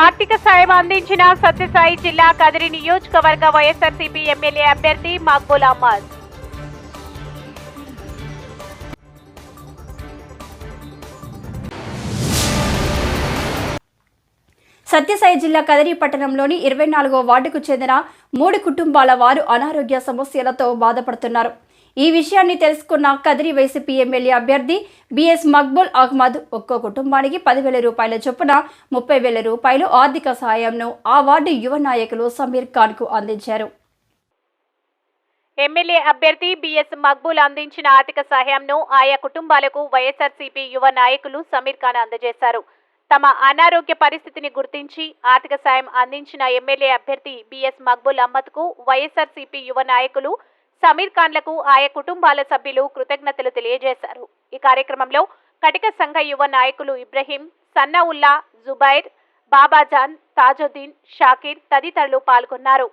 ఆర్థిక సాయం అందించిన సత్యసాయి జిల్లా కదిరి నియోజకవర్గ వైఎస్ఆర్సీపీ ఎమ్మెల్యే అభ్యర్థి మక్బుల్ అహ్మద్. సత్యసాయి జిల్లా కదిరి పట్టణంలోని ఇరవై నాలుగో వార్డుకు చెందిన మూడు కుటుంబాల వారు అనారోగ్య సమస్యలతో బాధపడుతున్నారు. ఈ విషయాన్ని తెలుసుకున్న కదిరి వైసీపీ ఎమ్మెల్యే అభ్యర్థి బిఎస్ మక్బుల్ అహ్మద్ ఒక్కో కుటుంబానికి పదివేల రూపాయల చొప్పున ముప్పై వేల రూపాయలు ఆర్థిక సహాయంను ఆ వార్డు యువ నాయకులు సమీర్ ఖాన్కు అందించారు. ఎమ్మెల్యే అభ్యర్థి బిఎస్ మక్బూల్ అందించిన ఆర్థిక సహాయంను ఆయా కుటుంబాలకు వైఎస్ఆర్సీపీ యువ నాయకులు సమీర్ ఖాన్ అందజేశారు. తమ అనారోగ్య పరిస్థితిని గుర్తించి ఆర్థిక సాయం అందించిన ఎమ్మెల్యే అభ్యర్థి బిఎస్ మక్బుల్ అహ్మద్కు వైఎస్ఆర్సీపీ యువ నాయకులు సమీర్ ఖాన్లకు ఆయా కుటుంబాల సభ్యులు కృతజ్ఞతలు తెలియజేశారు. ఈ కార్యక్రమంలో కటిక సంఘ యువ నాయకులు ఇబ్రహీం సన్నావుల్లా జుబైర్ బాబాజాన్ తాజుద్దీన్ షాకీర్ తదితరులు పాల్గొన్నారు.